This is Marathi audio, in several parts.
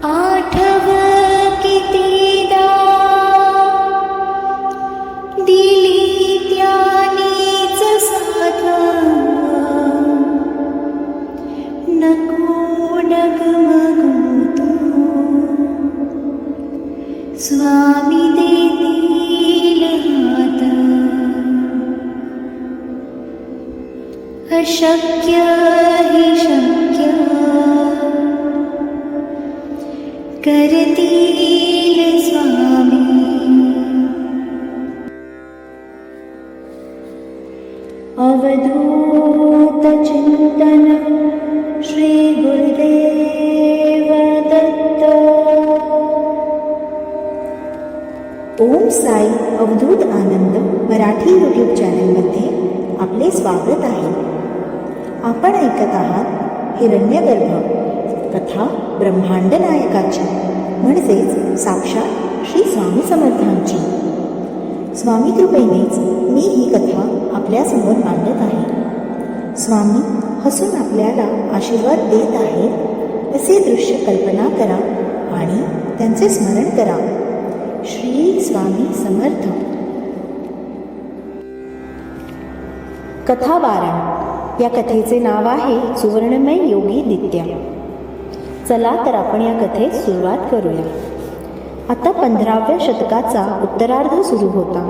आलियानी च साध नको नगोतु स्वामि देतिलहात अशक्य हि शक्य ओम साई अवधूत आनंद मराठी यूट्यूब चॅनलमध्ये आपले स्वागत आहे. आपण ऐकत आहात हिरण्यगर्भ कथा ब्रह्मांड नायकाची म्हणजेच साक्षात श्री स्वामी समर्थांची. स्वामी कृपेनेच मी ही कथा आपल्यासमोर मांडत आहे. स्वामी हसून आपल्याला आशीर्वाद देत आहेत असे दृश्य कल्पना करा आणि त्यांचे स्मरण करा. श्री स्वामी समर्थ. कथा बारा या कथेचे नाव आहे सुवर्णमय योगी दित्या. चला तर आपण या कथेत सुरुवात करूया. आता पंधराव्या शतकाचा उत्तरार्ध सुरू होता.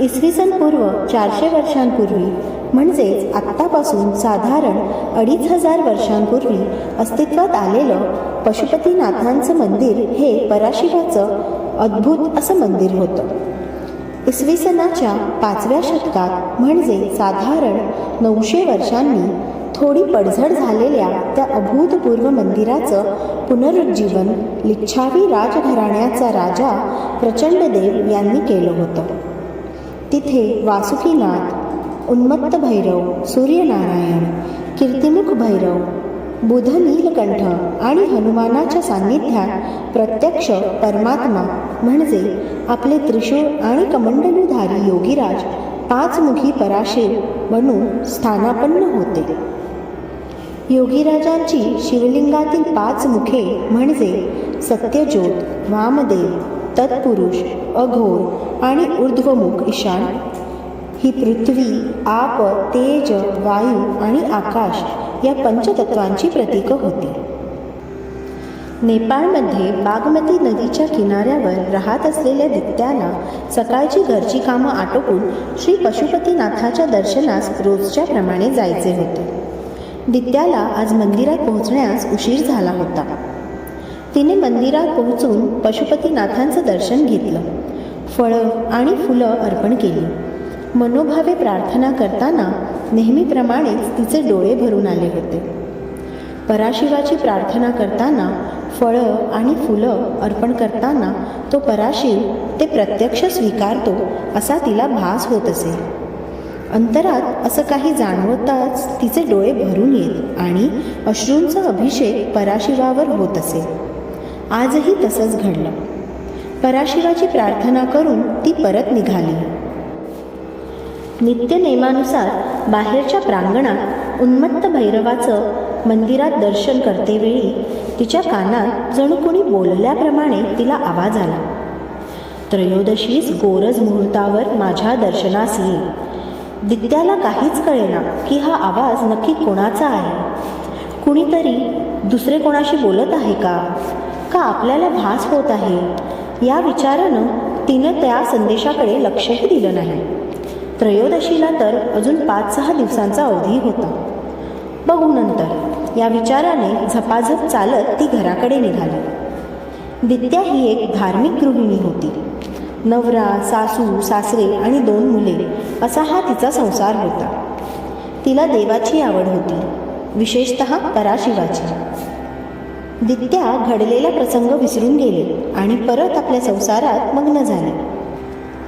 इसवी सन पूर्व चारशे वर्षांपूर्वी म्हणजेच आत्तापासून साधारण अडीच हजार वर्षांपूर्वी अस्तित्वात आलेलं पशुपतीनाथांचं मंदिर हे पराशिवाचं अद्भुत असं मंदिर होतं. इसवी सनाच्या पाचव्या शतकात म्हणजे साधारण नऊशे वर्षांनी थोडी पडझड झालेल्या त्या अभूतपूर्व मंदिराचं पुनरुज्जीवन लिच्छावी राजघराण्याचा राजा प्रचंडदेव यांनी केलं होतं. तिथे वासुकीनाथ उन्मत्त भैरव सूर्यनारायण कीर्तिमुख भैरव बुध नीलकंठ आणि हनुमानाच्या सान्निध्यात प्रत्यक्ष परमात्मा म्हणजे आपले त्रिशूळ आणि कमंडलूधारी योगीराज पाचमुखी पराशिव बनून स्थानापन्न होते. योगीराजांची शिवलिंगातील पाच मुखे म्हणजे सत्यज्योत वामदेव तत्पुरुष अघोर आणि ऊर्ध्वमुख ईशान. ही पृथ्वी आप तेज वायू आणि आकाश या पंचतत्वांची प्रतीकं होती. नेपाळमध्ये बागमती नदीच्या किनाऱ्यावर राहत असलेल्या दित्याला सकाळची घरची कामं आटोपून श्री पशुपतीनाथाच्या दर्शनास रोजच्या प्रमाणे जायचे होते. दित्याला आज मंदिरात पोहोचण्यास उशीर झाला होता. तिने मंदिरात पोहोचून पशुपतीनाथांचं दर्शन घेतलं. फळं आणि फुलं अर्पण केली. मनोभावे प्रार्थना करताना नेहमीप्रमाणेच तिचे डोळे भरून आले होते. पराशिवाची प्रार्थना करताना फळं आणि फुलं अर्पण करताना तो पराशिव ते प्रत्यक्ष स्वीकारतो असा तिला भास होत असे. अंतरात असं काही जाणवताच तिचे डोळे भरून येत आणि अश्रूंचा अभिषेक पराशिवावर होत असे. आजही तसंच घडलं. पराशिवाची प्रार्थना करून ती परत निघाली. नित्यनेमानुसार बाहेरच्या प्रांगणात उन्मत्त भैरवाचं मंदिरात दर्शन करतेवेळी तिच्या कानात जणू कोणी बोलल्याप्रमाणे तिला आवाज आला. त्रयोदशीस गोरज मुहूर्तावर माझ्या दर्शनास येईल दिग्द्याला काहीच कळेना की हा आवाज नक्की कोणाचा आहे. कुणीतरी दुसरे कोणाशी बोलत आहे का? का आपल्याला भास होत आहे? या विचारानं तिनं त्या संदेशाकडे लक्षही दिलं नाही. त्रयोदशीला तर अजून पाच सहा दिवसांचा अवधी होता. बघू नंतर. या विचाराने झपाझप चालत ती घराकडे निघाली. विद्या ही एक धार्मिक गृहिणी होती. नवरा सासू सासरे आणि दोन मुले. असा हा तिचा संसार होता. तिला देवाची आवड होती विशेषत पराशिवाची. दित्या घडलेला प्रसंग विसरून गेले आणि परत आपल्या संसारात मग्न झाले.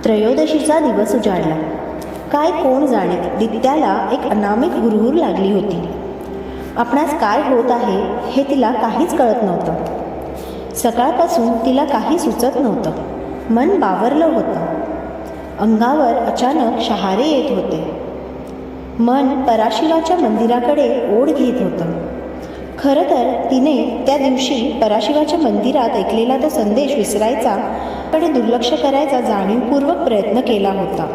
त्रयोदशीचा दिवस उजाडला. काय कोण जाणे दित्याला एक अनामिक हुरहुर लागली होती. आपणास काय होत आहे हे तिला काहीच कळत नव्हतं. सकाळपासून तिला काही सुचत नव्हतं. मन बावरलं होतं. अंगावर अचानक शहारे येत होते. मन पराशिवाच्या मंदिराकडे ओढ घेत होतं. खरं तर तिने त्या दिवशी पराशिवाच्या मंदिरात ऐकलेला तो संदेश विसरायचा कडे दुर्लक्ष करायचा जाणीवपूर्वक प्रयत्न केला होता.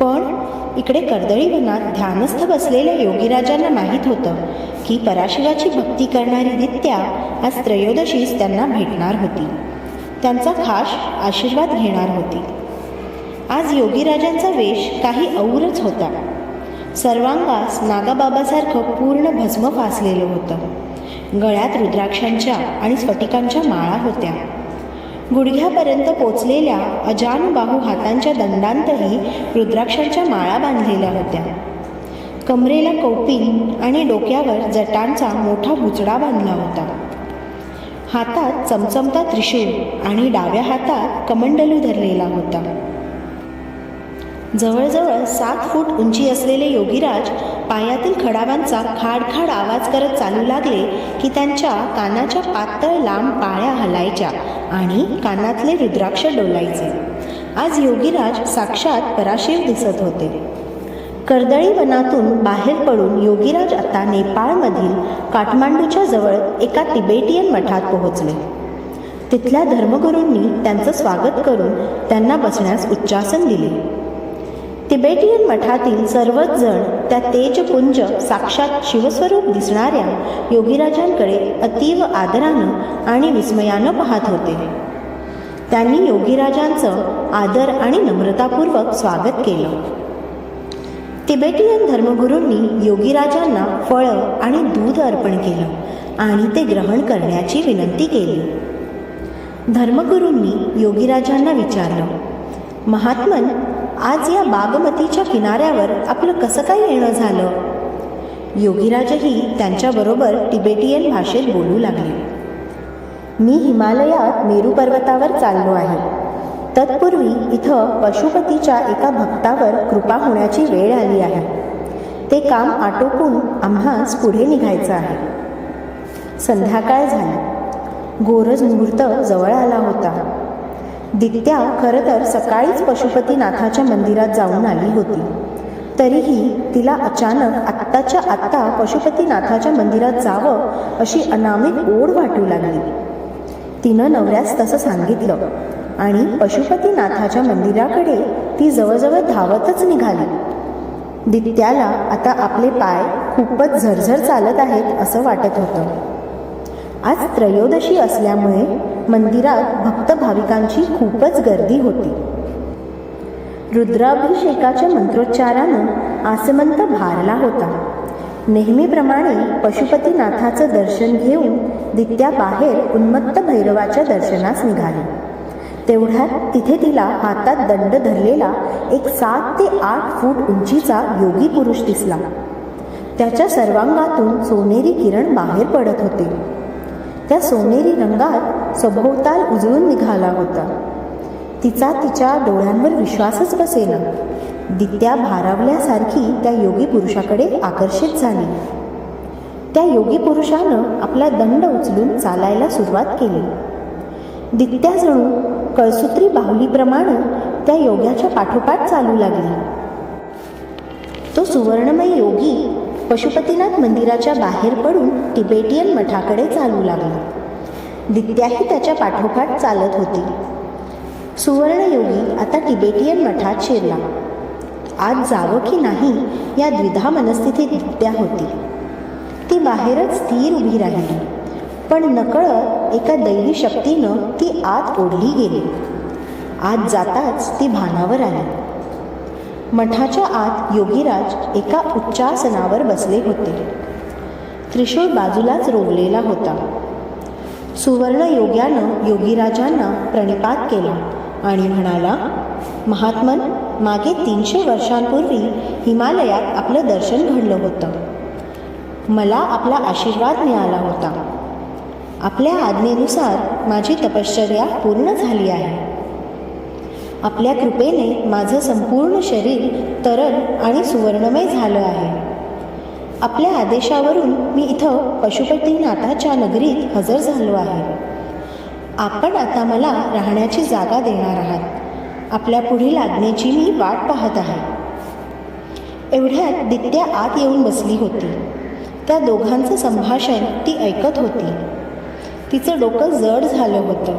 पण इकडे कर्दळी वनात ध्यानस्थ बसलेल्या योगीराजांना माहीत होतं की पराशिवाची भक्ती करणारी दित्या आज त्रयोदशीस त्यांना भेटणार होती. त्यांचा खास आशीर्वाद घेणार होती. आज योगीराजांचा वेश काही औरच होता. सर्वांगास नागाबाबासारखं पूर्ण भस्म फासलेलं होतं. गळ्यात रुद्राक्षांच्या आणि स्फटिकांच्या माळा होत्या. गुडघ्यापर्यंत पोचलेल्या अजानबाहू हातांच्या दंडांतही रुद्राक्षांच्या माळा बांधलेल्या होत्या. कमरेला कौपिन आणि डोक्यावर जटांचा मोठा बुचडा बांधला होता. हातात चमचमता त्रिशूळ आणि डाव्या हातात कमंडलू धरलेला होता. जवळजवळ सात फूट उंची असलेले योगीराज पायातील खडावांचा खाडखाड आवाज करत चालू लागले की त्यांच्या कानाच्या पातळ लांब पाळ्या हलायच्या आणि कानातले रुद्राक्ष डोलायचे. आज योगीराज साक्षात पराशिव दिसत होते. कर्दळी वनातून बाहेर पडून योगीराज आता नेपाळमधील काठमांडूच्या जवळ एका तिबेटियन मठात पोहोचले. तिथल्या धर्मगुरूंनी त्यांचं स्वागत करून त्यांना बसण्यास उच्चासन दिले. तिबेटियन मठातील सर्वच जण त्या तेजपुंज साक्षात शिवस्वरूप दिसणाऱ्या योगीराजांकडे अतीव आदरानं आणि विस्मयानं पाहत होते. त्यांनी योगीराजांचं आदर आणि नम्रतापूर्वक स्वागत केलं. तिबेटियन धर्मगुरूंनी योगीराजांना फळं आणि दूध अर्पण केलं आणि ते ग्रहण करण्याची विनंती केली. धर्मगुरूंनी योगीराजांना विचारलं महात्मन आज या बागमतीच्या किनाऱ्यावर आपलं कसं काय येणं झालं? योगीराजही त्यांच्याबरोबर तिबेटियन भाषेत बोलू लागले. मी हिमालयात मेरू पर्वतावर चाललो आहे. तत्पूर्वी इथं पशुपतीच्या एका भक्तावर कृपा होण्याची वेळ आली आहे. ते काम आटोपून आम्हाच पुढे निघायचं आहे. संध्याकाळ झाली. गोरज मुहूर्त जवळ आला होता. दित्या खरं तर सकाळीच पशुपतीनाथाच्या मंदिरात जाऊन आली होती. तरीही तिला अचानक आत्ताच्या आत्ता पशुपतीनाथाच्या मंदिरात जावं अशी अनामिक ओढ वाटू लागली. तिनं नवऱ्यास तसं सांगितलं आणि पशुपतीनाथाच्या मंदिराकडे ती जवळजवळ धावतच निघाली. दित्याला आता आपले पाय खूपच झरझर चालत आहेत असं वाटत होतं. आज त्रयोदशी असल्यामुळे मंदिरात भक्त भाविकांची खूपच गर्दी होती. रुद्राभिषेकाच्या मंत्रोच्चारानं आसमंत भारला होता. नेहमीप्रमाणे पशुपतीनाथाचं दर्शन घेऊन दित्या बाहेर उन्मत्त भैरवाच्या दर्शनास निघाली. तेवढ्यात तिथे तिला हातात दंड धरलेला एक सात ते आठ फूट उंचीचा योगी पुरुष दिसला. त्याच्या सर्वांगातून सोनेरी किरण बाहेर पडत होते. त्या सोनेरी रंगात सभोवताल उजळून निघाला होता. तिचा तिच्या डोळ्यांवर विश्वासच बसेना. दित्या भारावल्यासारखी त्या योगी पुरुषाकडे आकर्षित झाली. त्या योगी पुरुषानं आपला दंड उचलून चालायला सुरुवात केली. दित्या जणू कळसूत्री बाहुलीप्रमाणे त्या योग्याच्या पाठोपाठ चालू लागली. तो सुवर्णमय योगी पशुपतीनाथ मंदिराच्या बाहेर पडून तिबेटियन मठाकडे चालू लागला. दित्याही त्याच्या पाठोपाठ चालत होती. सुवर्णयोगी आता तिबेटियन मठात शिरला. आज जावं की नाही या द्विधा मनस्थितीत दित्या होती. ती बाहेरच स्थिर उभी राहिली. पण नकळत एका दैवी शक्तीनं ती आत ओढली गेली. आत जाताच ती भानावर आली. मठाच्या आत योगीराज एका उच्चासनावर बसले होते. त्रिशूळ बाजूलाच रोवलेला होता. सुवर्ण योग्यानं योगीराजांना प्रणिपात केला आणि म्हणाला महात्मन मागे तीनशे वर्षांपूर्वी हिमालयात आपलं दर्शन घडलं होतं. मला आपला आशीर्वाद मिळाला होता. आपल्या आज्ञेनुसार माझी तपश्चर्या पूर्ण झाली आहे. आपल्या कृपेने माझं संपूर्ण शरीर तरल आणि सुवर्णमय झालं आहे. आपल्या आदेशावरून मी इथं पशुपतीनाथाच्या नगरीत हजर झालो आहे. आपण आता मला राहण्याची जागा देणार आहात. आपल्या पुढील आज्ञेची मी वाट पाहत आहे. एवढ्यात दित्या आत येऊन बसली होती. त्या दोघांचं संभाषण ती ऐकत होती. तिचं डोकं जड झालं होतं.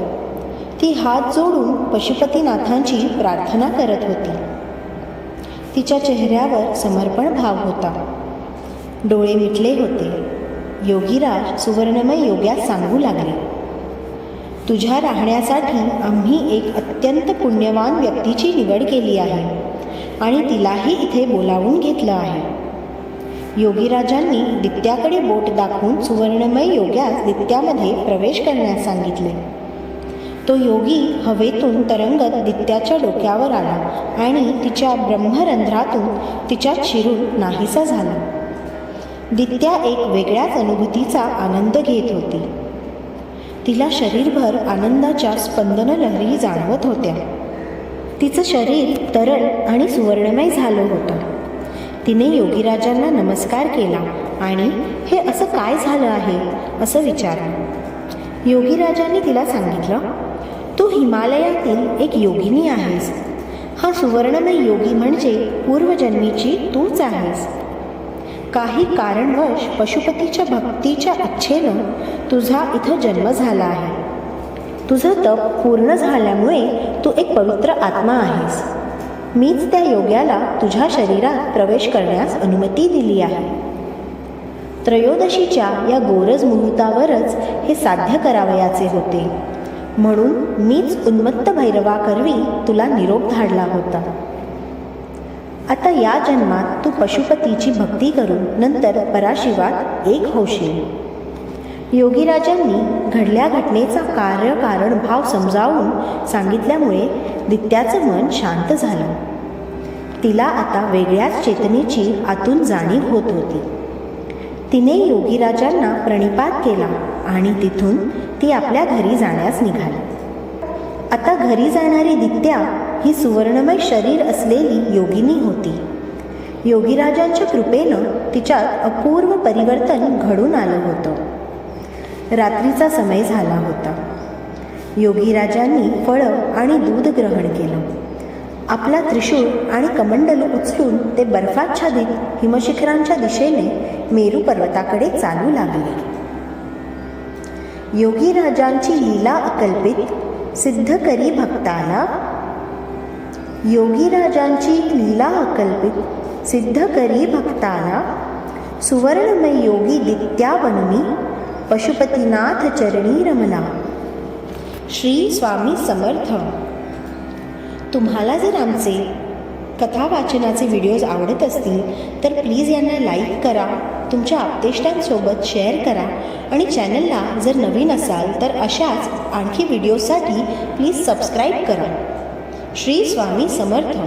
ती हात जोडून पशुपतीनाथांची प्रार्थना करत होती. तिच्या चेहऱ्यावर समर्पण भाव होता. डोळे मिटले होते. योगीराज सुवर्णमय योग्यात सांगू लागले. तुझ्या राहण्यासाठी आम्ही एक अत्यंत पुण्यवान व्यक्तीची निवड केली आहे आणि तिलाही इथे बोलावून घेतलं आहे. योगीराजांनी दित्याकडे बोट दाखवून सुवर्णमय योग्यास दित्यामध्ये प्रवेश करण्यास सांगितले. तो योगी हवेतून तरंगत दित्याच्या डोक्यावर आला आणि तिच्या ब्रह्मरंध्रातून तिच्यात शिरून नाहीसा झाला. दित्या एक वेगळ्याच अनुभूतीचा आनंद घेत होती. तिला शरीरभर आनंदाच्या स्पंदन लहरी जाणवत होत्या. तिचं शरीर तरल आणि सुवर्णमय झालं होतं. तिने योगीराजांना नमस्कार केला आणि हे असं काय झालं आहे असं विचारलं. योगीराजांनी तिला सांगितलं तू हिमालयातील एक योगिनी आहेस. हा सुवर्णमय योगी म्हणजे पूर्वजन्मीची तूच आहेस. काही कारणवश पशुपतीच्या भक्तीच्या इच्छेनं तुझा इथं जन्म झाला आहे. तुझं तप पूर्ण झाल्यामुळे तू एक पवित्र आत्मा आहेस. मीच त्या योग्याला तुझ्या शरीरात प्रवेश करण्यास अनुमती दिली आहे. त्रयोदशीच्या या गोरज मुहूर्तावरच हे साध्य करावयाचे होते. म्हणून मीच उन्मत्त भैरवाकरवी तुला निरोप धाडला होता. आता या जन्मात तू पशुपतीची भक्ती करून नंतर पराशिवात एक होशील. योगीराजांनी घडल्या घटनेचा कार्यकारण भाव समजावून सांगितल्यामुळे दित्याचं मन शांत झालं. तिला आता वेगळ्याच चेतनेची आतून जाणीव होत होती. तिने योगीराजांना प्रणिपात केला आणि तिथून ती आपल्या घरी जाण्यास निघाली. आता घरी जाणारी दित्या ही सुवर्णमय शरीर असलेली योगिनी होती. योगीराजांच्या कृपेनं तिच्यात अपूर्व परिवर्तन घडून आलं होतं. रात्रीचा समय झाला होता. योगीराजांनी फळं आणि दूध ग्रहण केलं. आपला त्रिशूळ आणि कमंडल उचलून ते बर्फाच्छादित हिमशिखरांच्या दिशेने मेरू पर्वताकडे चालू लागले. योगीराजांची लीला अकल्पित सिद्ध करी भक्ताला योगीराजांची लीला अकल्पित सिद्ध करी भक्ताला सुवर्णमय योगी दित्या बनवी पशुपतीनाथ चरणी रमला. श्री स्वामी समर्थ. तुम्हाला जर आमचे कथा वाचनाचे व्हिडिओज आवडत असतील तर प्लीज यांना लाईक करा तुमच्या आपतेष्टांसोबत शेअर करा आणि चॅनलला जर नवीन असाल तर अशाच आणखी व्हिडिओसाठी प्लीज सबस्क्राईब करा. श्री स्वामी समर्थ.